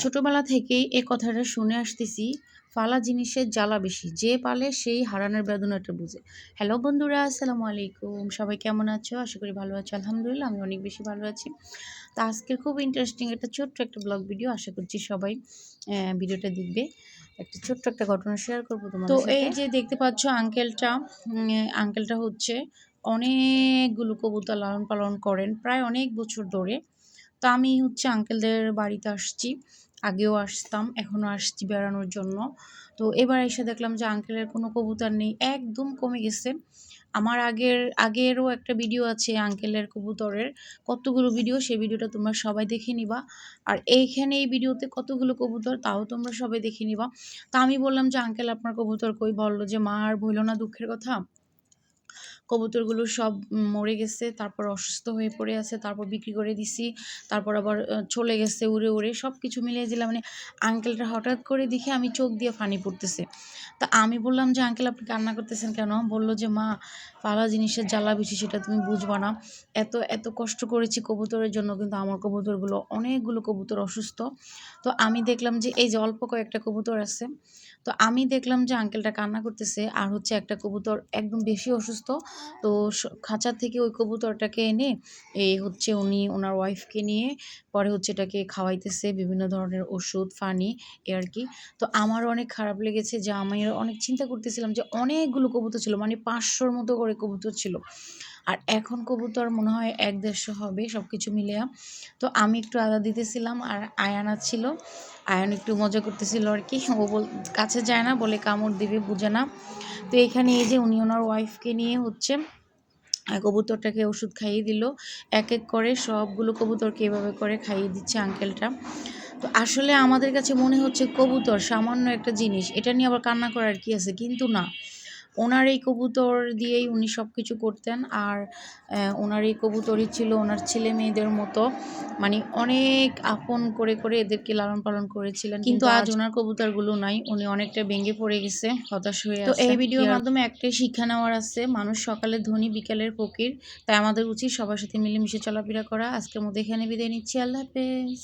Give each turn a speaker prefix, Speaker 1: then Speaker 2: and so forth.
Speaker 1: ছোটবেলা থেকেই এ কথাটা শুনে আসতেছি ফালা জিনিসের জ্বালা বেশি যে পালে সেই হারানোর বেদনাটা বুঝে। হ্যালো বন্ধুরা আসসালামু আলাইকুম। সবাই কেমন আছো? আশা করি ভালো আছো। আলহামদুলিল্লাহ আমি অনেক বেশি ভালো আছি। তো আজকে খুব ইন্টারেস্টিং একটা ছোট্ট একটা ব্লগ ভিডিও আশা করছি সবাই ভিডিওটা দেখবে। একটা ছোট্ট একটা ঘটনা শেয়ার করব তোমার তো এই যে দেখতে পাচ্ছ আঙ্কেলটা আঙ্কেলটা হচ্ছে অনেকগুলো কবুতর লালন পালন করেন প্রায় অনেক বছর ধরে। তো আমি হচ্ছে আঙ্কেলদের বাড়িতে আসছি। আগেও আসতাম এখনও আসছি বেড়ানোর জন্য। তো এবার এসে দেখলাম যে আঙ্কেলের কোনো কবুতর নেই, একদম কমে গেছে। আমার আগের, আগেরও একটা ভিডিও আছে আঙ্কেলের কবুতরের। কতগুলো ভিডিও সেই ভিডিওটা তোমরা সবাই দেখে নিবা। আর এইখানে এই ভিডিওতে কতগুলো কবুতর, তাও তোমরা সবাই দেখে নিবা। তা আমি বললাম যে আঙ্কেল আপনার কবুতর কই? বলল যে, মা, আর বইল না দুঃখের কথা? কবুতরগুলো সব মরে গেছে, তারপর অসুস্থ হয়ে পড়ে আছে, তারপর বিক্রি করে দিছি, তারপর আবার চলে গেছে উড়ে উড়ে সব কিছু মিলিয়ে দিলাম মানে আঙ্কেলটা হঠাৎ করে দেখে আমি চোখ দিয়ে ফানি পড়তেছে। তা আমি বললাম যে আঙ্কেল আপনি কান্না করতেছেন কেন? বলল যে, মা, পালা জিনিসের জ্বালা বেশি, সেটা তুমি বুঝবা না। এত এত কষ্ট করেছি কবুতরের জন্য, কিন্তু আমার কবুতরগুলো, অনেকগুলো কবুতর অসুস্থ। তো আমি দেখলাম যে, এই যে অল্প কয়েকটা কবুতর আছে, তো আমি দেখলাম যে আঙ্কেলটা কান্না করতেছে, আর হচ্ছে একটা কবুতর একদম বেশি অসুস্থ তো স- খাঁচার থেকে ওই কবুতরটাকে এনে, এ হচ্ছে উনি ওনার ওয়াইফকে নিয়ে, পরে হচ্ছে এটাকে খাওয়াইতেছে বিভিন্ন ধরনের ওষুধ ফানি এ আর কি। তো আমার অনেক খারাপ লেগেছে যে আমি অনেক চিন্তা করতেছিলাম যে অনেকগুলো কবুতর ছিল মানে পাঁচশোর মতো করে কবুতর ছিল। আর এখন কবুতর মনে হয় এক দেড়শো হবে সব কিছু মিলিয়া। তো আমি একটু আদা দিতেছিলাম আর আয়ানা ছিল আয়ান একটু মজা করতেছিল আর কি। ও বল, কাছে যায় না বলে কামড় দিবে, বুঝে না। তো এখানে এই যে উনি ওনার ওয়াইফকে নিয়ে হচ্ছে কবুতরটাকে ওষুধ খাইয়ে দিল। এক এক করে সবগুলো কবুতরকে এভাবে করে খাইয়ে দিচ্ছে আঙ্কেলটা তো আসলে আমাদের কাছে মনে হচ্ছে কবুতর সামান্য একটা জিনিস, এটা নিয়ে আবার কান্না করার কি আছে? কিন্তু না। ওনার এই কবুতর দিয়েই উনি সব কিছু করতেন। আর ওনার এই কবুতরই ছিল ওনার ছেলে মেয়েদের মতো। মানে অনেক আপন করে করে এদেরকে লালন পালন করেছিলেন। কিন্তু আজ ওনার কবুতরগুলো নাই। উনি অনেকটা ভেঙে পড়ে গেছে হতাশ হয়ে তো এই ভিডিওর মাধ্যমে একটাই শিক্ষা নেওয়ার আছে মানুষ সকালে ধনী বিকালের ফকির। তাই আমাদের উচিত সবার সাথে মিলেমিশে চলাফেরা করা। আজকের মধ্যে এখানে বিদায় নিচ্ছি। আল্লাহ হাফেজ।